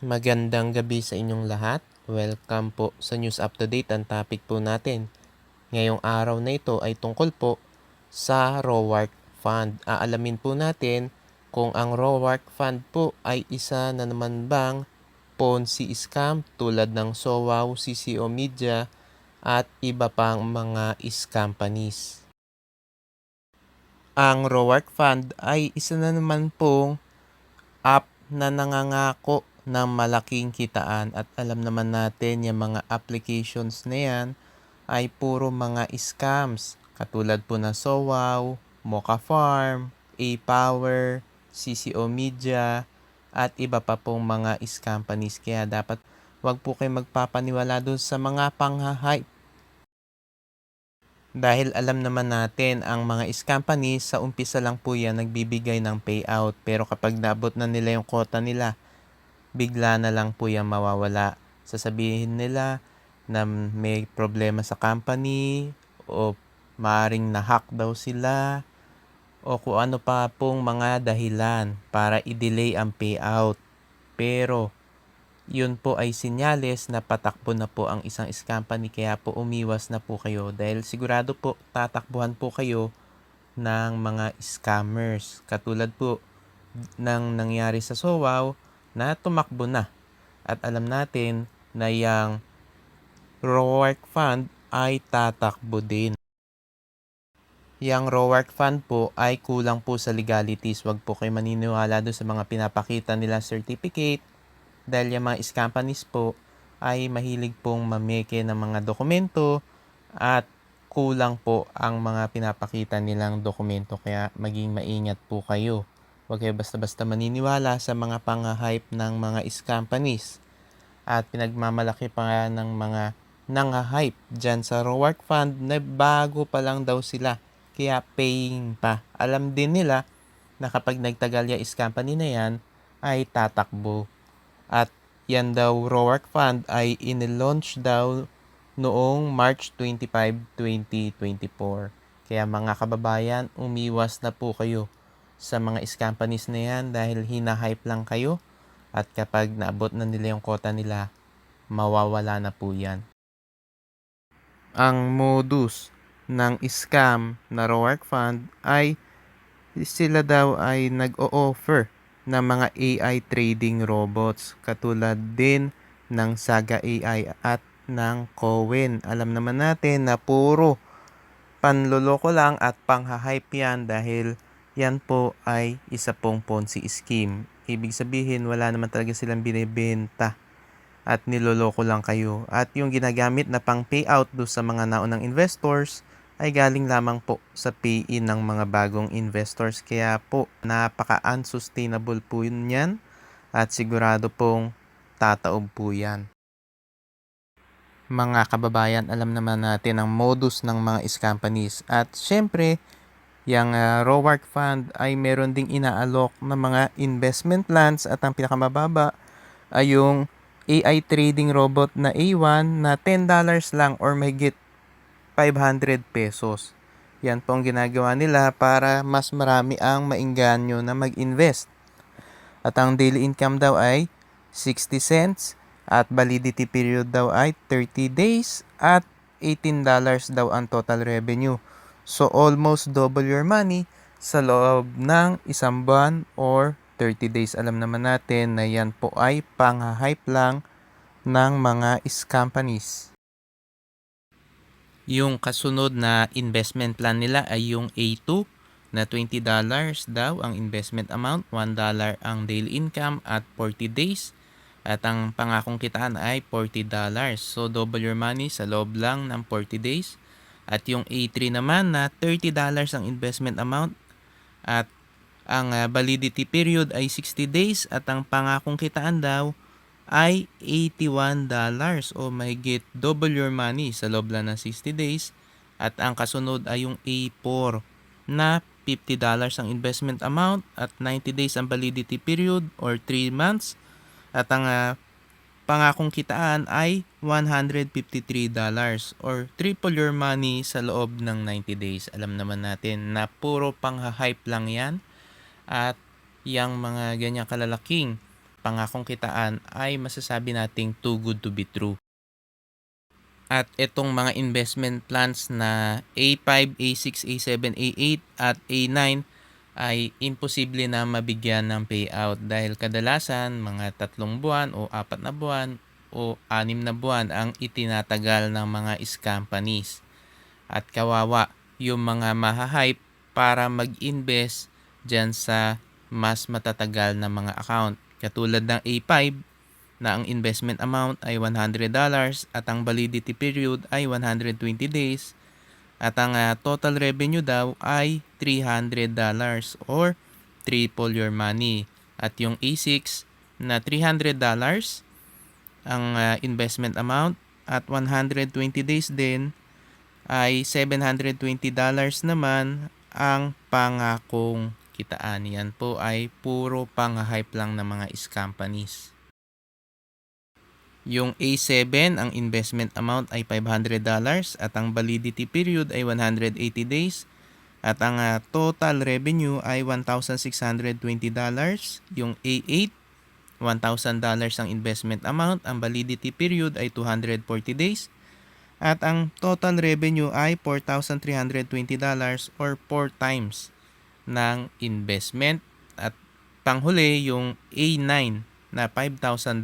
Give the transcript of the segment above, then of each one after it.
Magandang gabi sa inyong lahat. Welcome po sa News Up to Date. Ang topic po natin ngayong araw na ito ay tungkol po sa ROWARC Fund. Aalamin po natin kung ang ROWARC Fund po ay isa na naman bang Ponzi scam tulad ng SOWOW, CCO Media at iba pang mga is companies. Ang ROWARC Fund ay isa na naman pong app na nangangako ng malaking kitaan at alam naman natin yung mga applications na yan ay puro mga scams. Katulad po ng SOWOW, Mocha Farm, A-Power, CCO Media at iba pa pong mga is companies. Kaya dapat wag po kayo magpapaniwala doon sa mga panghahype. Dahil alam naman natin ang mga is companies sa umpisa lang po yan nagbibigay ng payout. Pero kapag naabot na nila yung quota nila bigla na lang po yan mawawala. Sasabihin nila na may problema sa company o maaring na-hack daw sila o kung ano pa pong mga dahilan para i-delay ang payout. Pero yun po ay sinyales na patakbo na po ang isang is company kaya po umiwas na po kayo dahil sigurado po tatakbuhan po kayo ng mga scammers. Katulad po ng nangyari sa SOWOW na tumakbo na. At alam natin na yung ROWARC Fund ay tatakbo din. Yang ROWARC Fund po ay kulang po sa legalities. Huwag po kayo maniniwala doon sa mga pinapakita nila certificate dahil yung mga is companies po ay mahilig pong mameke ng mga dokumento at kulang po ang mga pinapakita nilang dokumento kaya maging maingat po kayo. Huwag kayo basta-basta maniniwala sa mga pang-hype ng mga is companies at pinagmamalaki pa nga ng mga nang-hype dyan sa Rowart Fund na bago pa lang daw sila kaya paying pa. Alam din nila na kapag nagtagal yung is company na yan ay tatakbo. At yan daw Rowart Fund ay in-launch daw noong March 25, 2024. Kaya mga kababayan, umiwas na po kayo sa mga is companies na yan dahil hinahype lang kayo at kapag naabot na nila yung quota nila, mawawala na po yan. Ang modus ng scam na Roark Fund ay sila daw ay nag-o-offer ng mga AI trading robots katulad din ng Saga AI at ng Cowen. Alam naman natin na puro panloloko lang at panghahype yan dahil yan po ay isa pong Ponzi scheme. Ibig sabihin wala naman talaga silang binibenta at niloloko lang kayo. At yung ginagamit na pang payout do sa mga naunang investors ay galing lamang po sa pay-in ng mga bagong investors. Kaya po napaka-unsustainable po yun yan at sigurado pong tataob po yan. Mga kababayan, alam naman natin ang modus ng mga is companies. At syempre, yung uh, Rowark Fund ay meron ding inaalok ng mga investment plans at ang pinakamababa ay yung AI trading robot na A1 na $10 lang or mahigit 500 pesos. Yan po ang ginagawa nila para mas marami ang mainganyo na mag-invest. At ang daily income daw ay 60 cents at validity period daw ay 30 days at $18 daw ang total revenue. So almost double your money sa loob ng isang buwan or 30 days. Alam naman natin na yan po ay pang-hype lang ng mga is companies. Yung kasunod na investment plan nila ay yung A2 na $20 daw ang investment amount, $1 ang daily income at 40 days. At ang pangakong kitaan ay $40. So double your money sa loob lang ng 40 days. At yung A3 naman na $30 ang investment amount. At ang uh, validity period ay 60 days. At ang pangakong kitaan daw ay $81 o mahigit double your money sa loob lang ng 60 days. At ang kasunod ay yung A4 na $50 ang investment amount. At 90 days ang validity period or 3 months. At ang uh, pangakong kitaan ay $153 or triple your money sa loob ng 90 days. Alam naman natin na puro pang-hype lang yan at yung mga ganyang kalalaking pangakong kitaan ay masasabi nating too good to be true. At itong mga investment plans na A5, A6, A7, A8 at A9 ay imposible na mabigyan ng payout dahil kadalasan mga tatlong buwan o apat na buwan o anim na buwan ang itinatagal ng mga companies. At kawawa yung mga mahahype para mag-invest dyan sa mas matatagal na mga account. Katulad ng A5 na ang investment amount ay $100 at ang validity period ay 120 days at ang ah, total revenue daw ay $300 or triple your money. At yung A6 na $300 ang ah, investment amount at 120 days din ay $720 naman ang pangakong kitaan. Yan po ay puro pang-hype lang ng mga is companies. Yung A7, ang investment amount ay $500 at ang validity period ay 180 days. At ang ah, total revenue ay $1,620. Yung A8, $1,000 ang investment amount. Ang validity period ay 240 days. At ang total revenue ay $4,320 or 4 times ng investment. At panghuli, yung A9 na $5,000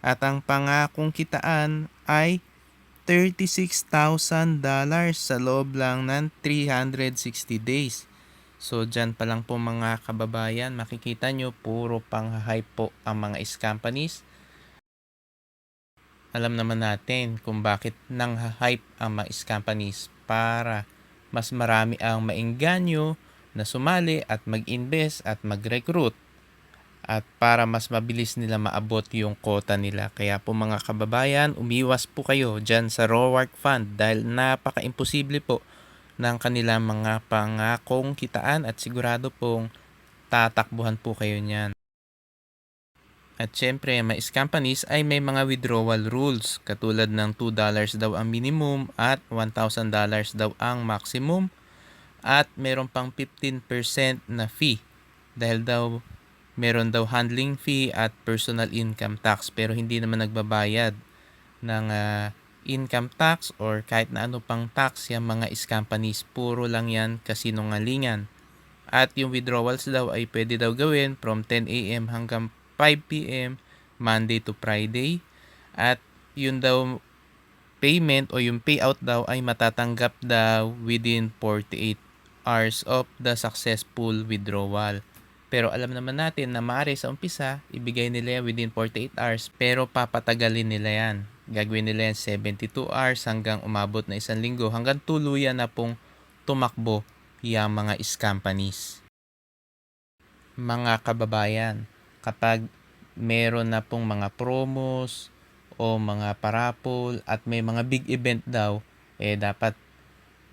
at ang pangakong kitaan ay $36,000 sa loob lang ng 360 days. So dyan pa lang po mga kababayan, makikita nyo puro pang-hype po ang mga is companies. Alam naman natin kung bakit nang hype ang mga is companies para mas marami ang maingganyo na sumali at mag-invest at mag-recruit at para mas mabilis nila maabot yung quota nila. Kaya po mga kababayan, umiwas po kayo dyan sa Rowark Fund dahil napaka-imposible po ng kanilang mga pangakong kitaan at sigurado pong tatakbuhan po kayo niyan. At syempre, may companies ay may mga withdrawal rules. Katulad ng $2 daw ang minimum at $1,000 daw ang maximum. At meron pang 15% na fee. Dahil daw meron daw handling fee at personal income tax pero hindi naman nagbabayad ng ah, income tax or kahit na ano pang tax yung mga companies puro lang yan kasinungalingan at yung withdrawals daw ay pwede daw gawin from 10 a.m. hanggang 5 p.m. Monday to Friday at yun daw payment o yung payout daw ay matatanggap daw within 48 hours of the successful withdrawal. Pero alam naman natin na maaari sa umpisa, ibigay nila yan within 48 hours, pero papatagalin nila yan. Gagawin nila yan 72 hours hanggang umabot na isang linggo, hanggang tuluyan na pong tumakbo yung mga is companies. Mga kababayan, kapag meron na pong mga promos o mga parapol at may mga big event daw, eh dapat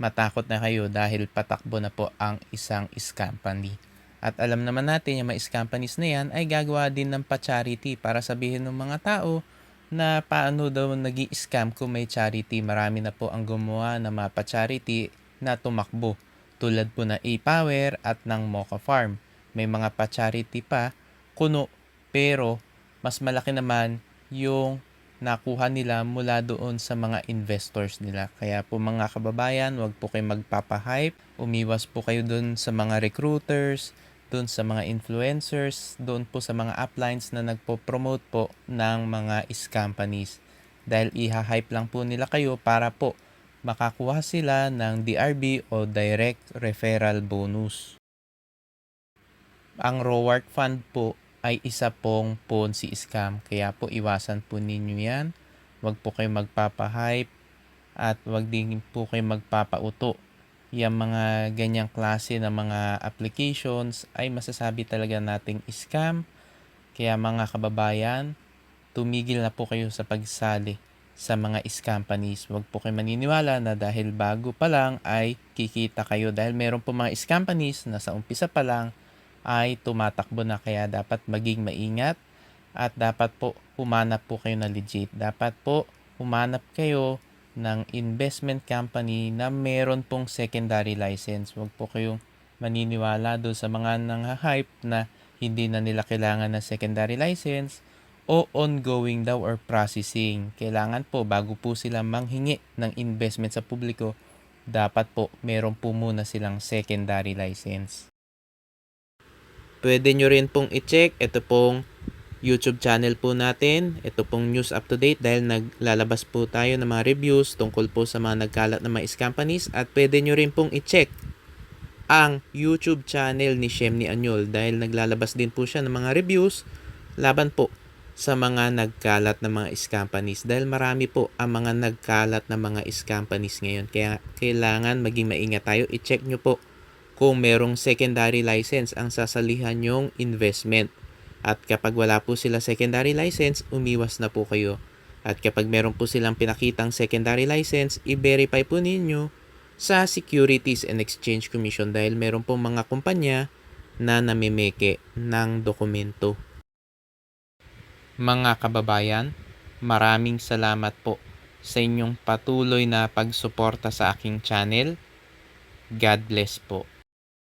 matakot na kayo dahil patakbo na po ang isang is. At alam naman natin yung mga companies na yan ay gagawa din ng pa-charity para sabihin ng mga tao na paano daw nag scam kung may charity. Marami na po ang gumawa ng mga pa-charity na tumakbo tulad po na e-power at ng Mocha Farm. May mga pa-charity pa, kuno, pero mas malaki naman yung nakuha nila mula doon sa mga investors nila. Kaya po mga kababayan, wag po kayo magpapahype. Umiwas po kayo doon sa mga recruiters, doon sa mga influencers, doon po sa mga uplines na nagpo-promote po ng mga is companies. Dahil iha-hype lang po nila kayo para po makakuha sila ng DRB o Direct Referral Bonus. Ang Rowart Fund po ay isa pong Ponzi scam. Kaya po iwasan po ninyo yan. Huwag po kayo magpapahype at huwag din po kayo magpapauto yung mga ganyang klase ng mga applications ay masasabi talaga nating scam. Kaya mga kababayan, tumigil na po kayo sa pagsali sa mga is companies. Huwag po kayo maniniwala na dahil bago pa lang ay kikita kayo. Dahil meron po mga is companies na sa umpisa pa lang ay tumatakbo na kaya dapat maging maingat at dapat po humanap po kayo na legit. Dapat po humanap kayo ng investment company na meron pong secondary license. Huwag po kayong maniniwala doon sa mga nang-hype na hindi na nila kailangan ng secondary license o ongoing daw or processing. Kailangan po bago po sila manghingi ng investment sa publiko, dapat po meron po muna silang secondary license. Pwede nyo rin pong i-check ito pong YouTube channel po natin. Ito pong news up to date dahil naglalabas po tayo ng mga reviews tungkol po sa mga nagkalat na mga companies at pwede nyo rin pong i-check ang YouTube channel ni Shemni Anyol dahil naglalabas din po siya ng mga reviews laban po sa mga nagkalat na mga companies dahil marami po ang mga nagkalat na mga companies ngayon. Kaya kailangan maging maingat tayo. I-check nyo po kung merong secondary license ang sasalihan yung investment at kapag wala po sila secondary license umiwas na po kayo at kapag meron po silang pinakitang secondary license i-verify po ninyo sa Securities and Exchange Commission dahil meron po mga kumpanya na namimeke ng dokumento. Mga kababayan, maraming salamat po sa inyong patuloy na pagsuporta sa aking channel. God bless po.